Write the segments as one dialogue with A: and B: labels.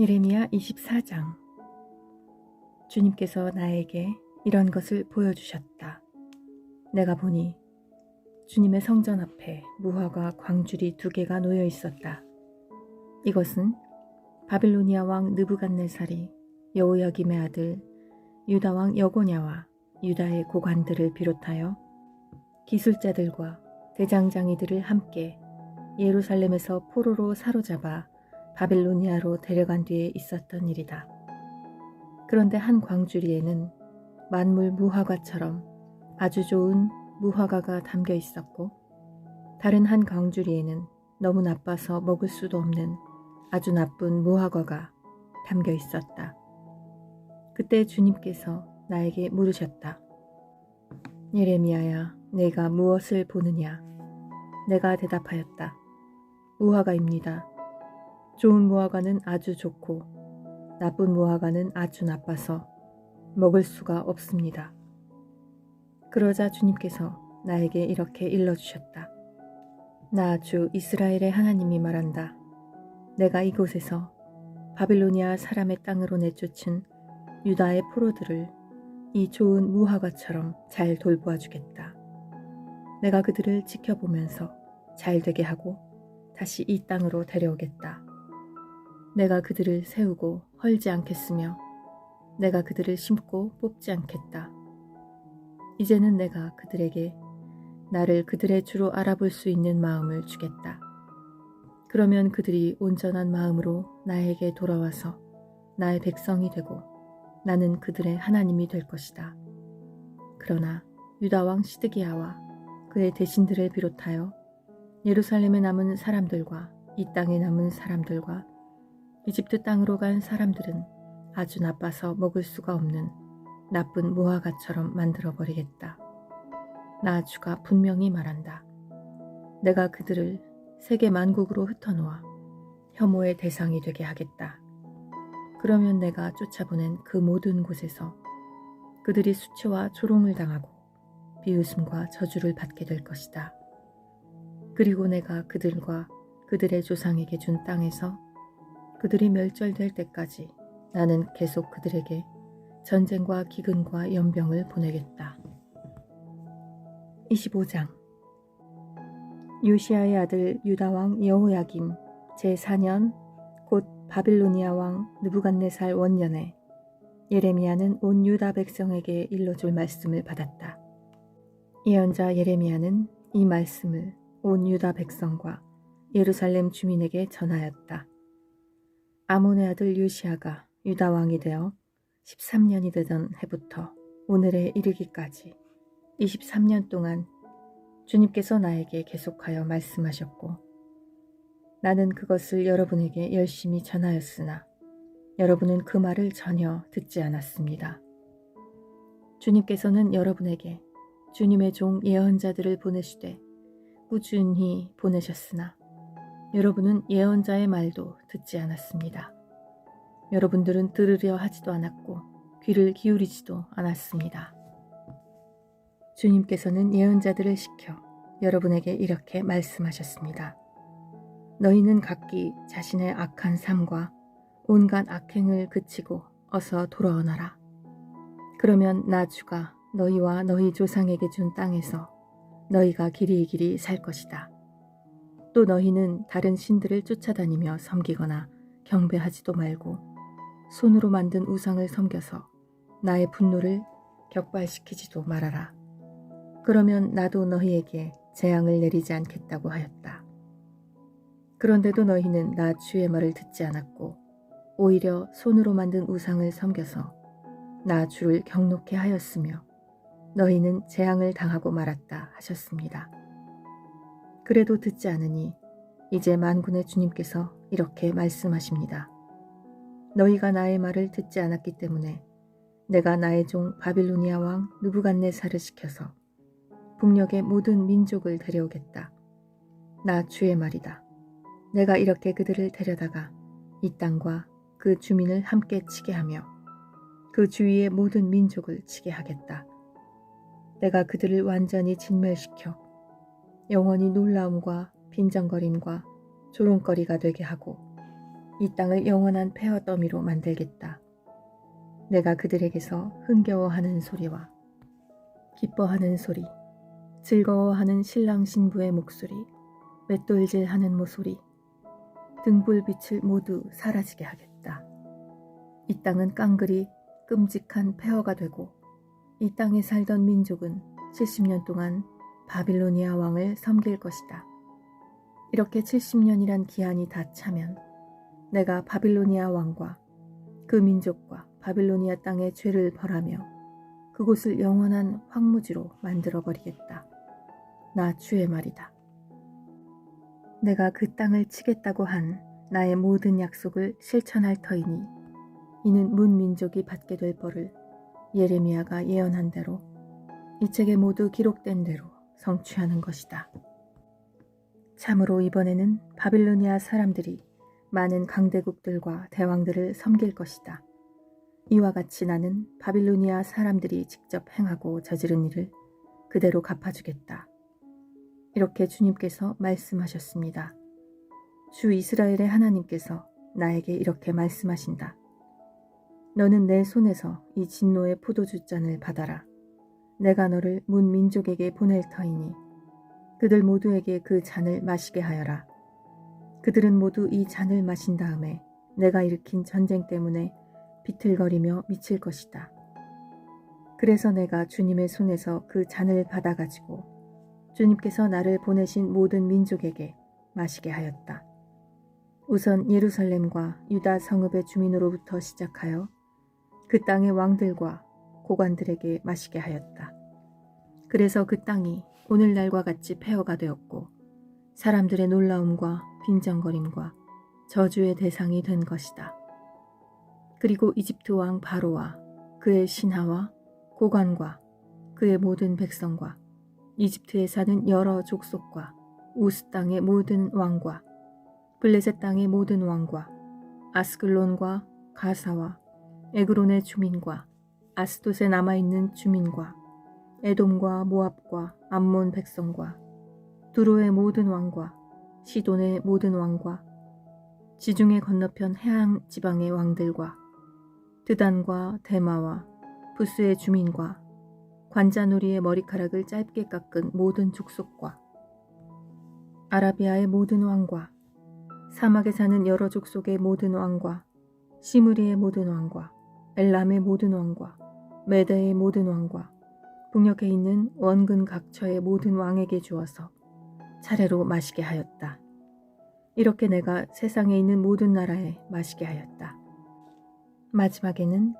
A: 예레미야 24장 주님께서 나에게 이런 것을 보여주셨다. 내가 보니 주님의 성전 앞에 무화과 광줄이 두 개가 놓여 있었다. 이것은 바빌로니아 왕 느부갓네살이 여호야김의 아들 유다 왕 여고냐와 유다의 고관들을 비롯하여 기술자들과 대장장이들을 함께 예루살렘에서 포로로 사로잡아 바빌로니아로 데려간 뒤에 있었던 일이다. 그런데 한 광주리에는 만물 무화과처럼 아주 좋은 무화과가 담겨 있었고 다른 한 광주리에는 너무 나빠서 먹을 수도 없는 아주 나쁜 무화과가 담겨 있었다. 그때 주님께서 나에게 물으셨다. 예레미야야, 내가 무엇을 보느냐? 내가 대답하였다. 무화과입니다. 좋은 무화과는 아주 좋고 나쁜 무화과는 아주 나빠서 먹을 수가 없습니다. 그러자 주님께서 나에게 이렇게 일러주셨다. 나 주 이스라엘의 하나님이 말한다. 내가 이곳에서 바빌로니아 사람의 땅으로 내쫓은 유다의 포로들을 이 좋은 무화과처럼 잘 돌보아 주겠다. 내가 그들을 지켜보면서 잘 되게 하고 다시 이 땅으로 데려오겠다. 내가 그들을 세우고 헐지 않겠으며 내가 그들을 심고 뽑지 않겠다. 이제는 내가 그들에게 나를 그들의 주로 알아볼 수 있는 마음을 주겠다. 그러면 그들이 온전한 마음으로 나에게 돌아와서 나의 백성이 되고 나는 그들의 하나님이 될 것이다. 그러나 유다왕 시드기야와 그의 대신들을 비롯하여 예루살렘에 남은 사람들과 이 땅에 남은 사람들과 이집트 땅으로 간 사람들은 아주 나빠서 먹을 수가 없는 나쁜 무화과처럼 만들어 버리겠다. 나 주가 분명히 말한다. 내가 그들을 세계 만국으로 흩어놓아 혐오의 대상이 되게 하겠다. 그러면 내가 쫓아보낸 그 모든 곳에서 그들이 수치와 조롱을 당하고 비웃음과 저주를 받게 될 것이다. 그리고 내가 그들과 그들의 조상에게 준 땅에서 그들이 멸절될 때까지 나는 계속 그들에게 전쟁과 기근과 연병을 보내겠다. 25장 유시아의 아들 유다왕 여호야김 제4년 곧 바빌로니아 왕 느부갓네살 원년에 예레미야는 온 유다 백성에게 일러줄 말씀을 받았다. 예언자 예레미야는 이 말씀을 온 유다 백성과 예루살렘 주민에게 전하였다. 아몬의 아들 유시아가 유다 왕이 되어 13년이 되던 해부터 오늘에 이르기까지 23년 동안 주님께서 나에게 계속하여 말씀하셨고 나는 그것을 여러분에게 열심히 전하였으나 여러분은 그 말을 전혀 듣지 않았습니다. 주님께서는 여러분에게 주님의 종 예언자들을 보내시되 꾸준히 보내셨으나 여러분은 예언자의 말도 듣지 않았습니다. 여러분들은 들으려 하지도 않았고 귀를 기울이지도 않았습니다. 주님께서는 예언자들을 시켜 여러분에게 이렇게 말씀하셨습니다. 너희는 각기 자신의 악한 삶과 온갖 악행을 그치고 어서 돌아오너라. 그러면 나 주가 너희와 너희 조상에게 준 땅에서 너희가 길이 길이 살 것이다. 또 너희는 다른 신들을 쫓아다니며 섬기거나 경배하지도 말고 손으로 만든 우상을 섬겨서 나의 분노를 격발시키지도 말아라. 그러면 나도 너희에게 재앙을 내리지 않겠다고 하였다. 그런데도 너희는 나 주의 말을 듣지 않았고 오히려 손으로 만든 우상을 섬겨서 나 주를 경록해 하였으며 너희는 재앙을 당하고 말았다 하셨습니다. 그래도 듣지 않으니 이제 만군의 주님께서 이렇게 말씀하십니다. 너희가 나의 말을 듣지 않았기 때문에 내가 나의 종 바빌로니아 왕 누부갓네살을 시켜서 북녘의 모든 민족을 데려오겠다. 나 주의 말이다. 내가 이렇게 그들을 데려다가 이 땅과 그 주민을 함께 치게 하며 그 주위의 모든 민족을 치게 하겠다. 내가 그들을 완전히 진멸시켜 영원히 놀라움과 빈정거림과 조롱거리가 되게 하고 이 땅을 영원한 폐허 더미로 만들겠다. 내가 그들에게서 흥겨워하는 소리와 기뻐하는 소리, 즐거워하는 신랑 신부의 목소리, 맷돌질하는 모소리, 등불빛을 모두 사라지게 하겠다. 이 땅은 깡그리 끔찍한 폐허가 되고 이 땅에 살던 민족은 70년 동안 바빌로니아 왕을 섬길 것이다. 이렇게 70년이란 기한이 다 차면 내가 바빌로니아 왕과 그 민족과 바빌로니아 땅의 죄를 벌하며 그곳을 영원한 황무지로 만들어 버리겠다. 나 주의 말이다. 내가 그 땅을 치겠다고 한 나의 모든 약속을 실천할 터이니 이는 문 민족이 받게 될 벌을 예레미야가 예언한 대로 이 책에 모두 기록된 대로 성취하는 것이다. 참으로 이번에는 바빌로니아 사람들이 많은 강대국들과 대왕들을 섬길 것이다. 이와 같이 나는 바빌로니아 사람들이 직접 행하고 저지른 일을 그대로 갚아주겠다. 이렇게 주님께서 말씀하셨습니다. 주 이스라엘의 하나님께서 나에게 이렇게 말씀하신다. 너는 내 손에서 이 진노의 포도주 잔을 받아라. 내가 너를 문 민족에게 보낼 터이니 그들 모두에게 그 잔을 마시게 하여라. 그들은 모두 이 잔을 마신 다음에 내가 일으킨 전쟁 때문에 비틀거리며 미칠 것이다. 그래서 내가 주님의 손에서 그 잔을 받아가지고 주님께서 나를 보내신 모든 민족에게 마시게 하였다. 우선 예루살렘과 유다 성읍의 주민으로부터 시작하여 그 땅의 왕들과 고관들에게 마시게 하였다. 그래서 그 땅이 오늘날과 같이 폐허가 되었고 사람들의 놀라움과 빈정거림과 저주의 대상이 된 것이다. 그리고 이집트 왕 바로와 그의 신하와 고관과 그의 모든 백성과 이집트에 사는 여러 족속과 우스 땅의 모든 왕과 블레셋 땅의 모든 왕과 아스글론과 가사와 에그론의 주민과 아스돗에 남아있는 주민과 에돔과 모압과 암몬 백성과 두로의 모든 왕과 시돈의 모든 왕과 지중해 건너편 해안 지방의 왕들과 드단과 대마와 부스의 주민과 관자놀이의 머리카락을 짧게 깎은 모든 족속과 아라비아의 모든 왕과 사막에 사는 여러 족속의 모든 왕과 시무리의 모든 왕과 엘람의 모든 왕과 메대의 모든 왕과 북녘에 있는 원근 각처의 모든 왕에게 주어서 차례로 마시게 하였다. 이렇게 내가 세상에 있는 모든 나라에 마시게 하였다. 마지막에는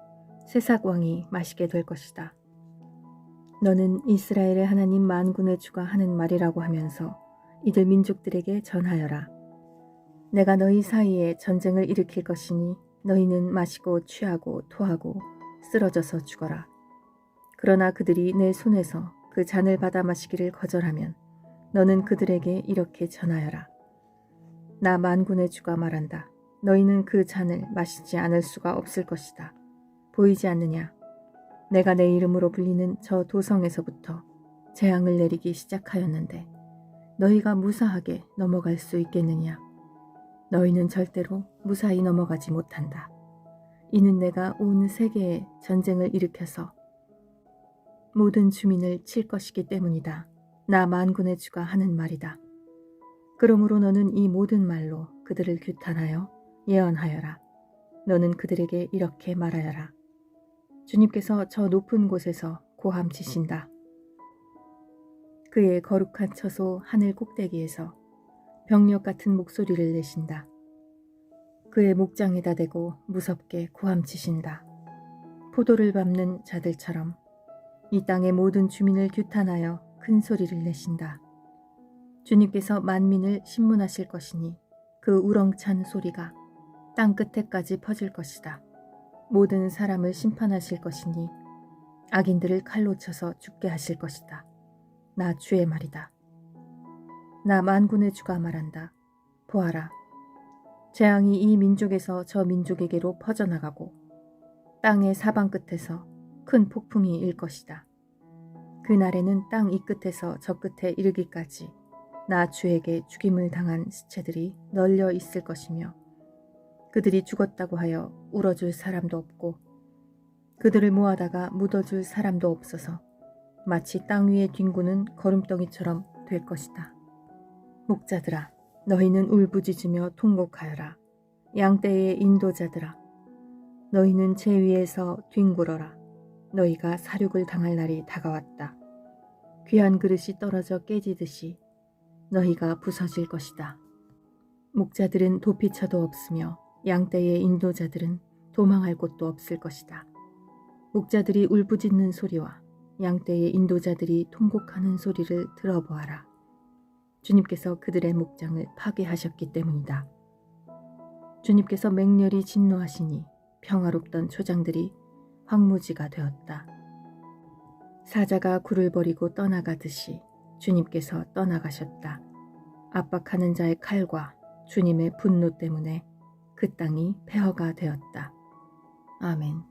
A: 세삭 왕이 마시게 될 것이다. 너는 이스라엘의 하나님 만군의 주가 하는 말이라고 하면서 이들 민족들에게 전하여라. 내가 너희 사이에 전쟁을 일으킬 것이니 너희는 마시고 취하고 토하고 쓰러져서 죽어라. 그러나 그들이 내 손에서 그 잔을 받아 마시기를 거절하면 너는 그들에게 이렇게 전하여라. 나 만군의 주가 말한다. 너희는 그 잔을 마시지 않을 수가 없을 것이다. 보이지 않느냐? 내가 내 이름으로 불리는 저 도성에서부터 재앙을 내리기 시작하였는데 너희가 무사하게 넘어갈 수 있겠느냐? 너희는 절대로 무사히 넘어가지 못한다. 이는 내가 온 세계에 전쟁을 일으켜서 모든 주민을 칠 것이기 때문이다. 나 만군의 주가 하는 말이다. 그러므로 너는 이 모든 말로 그들을 규탄하여 예언하여라. 너는 그들에게 이렇게 말하여라. 주님께서 저 높은 곳에서 고함치신다. 그의 거룩한 처소 하늘 꼭대기에서 병력 같은 목소리를 내신다. 그의 목장에다 대고 무섭게 고함치신다. 포도를 밟는 자들처럼 이 땅의 모든 주민을 규탄하여 큰 소리를 내신다. 주님께서 만민을 신문하실 것이니 그 우렁찬 소리가 땅 끝에까지 퍼질 것이다. 모든 사람을 심판하실 것이니 악인들을 칼로 쳐서 죽게 하실 것이다. 나 주의 말이다. 나 만군의 주가 말한다. 보아라. 재앙이 이 민족에서 저 민족에게로 퍼져나가고 땅의 사방 끝에서 큰 폭풍이 일 것이다. 그날에는 땅 이 끝에서 저 끝에 이르기까지 나 주에게 죽임을 당한 시체들이 널려 있을 것이며 그들이 죽었다고 하여 울어줄 사람도 없고 그들을 모아다가 묻어줄 사람도 없어서 마치 땅 위에 뒹구는 거름덩이처럼 될 것이다. 목자들아, 너희는 울부짖으며 통곡하여라. 양떼의 인도자들아, 너희는 제 위에서 뒹굴어라. 너희가 사륙을 당할 날이 다가왔다. 귀한 그릇이 떨어져 깨지듯이 너희가 부서질 것이다. 목자들은 도피처도 없으며 양떼의 인도자들은 도망할 곳도 없을 것이다. 목자들이 울부짖는 소리와 양떼의 인도자들이 통곡하는 소리를 들어보아라. 주님께서 그들의 목장을 파괴하셨기 때문이다. 주님께서 맹렬히 진노하시니 평화롭던 초장들이 황무지가 되었다. 사자가 굴을 버리고 떠나가듯이 주님께서 떠나가셨다. 압박하는 자의 칼과 주님의 분노 때문에 그 땅이 폐허가 되었다. 아멘.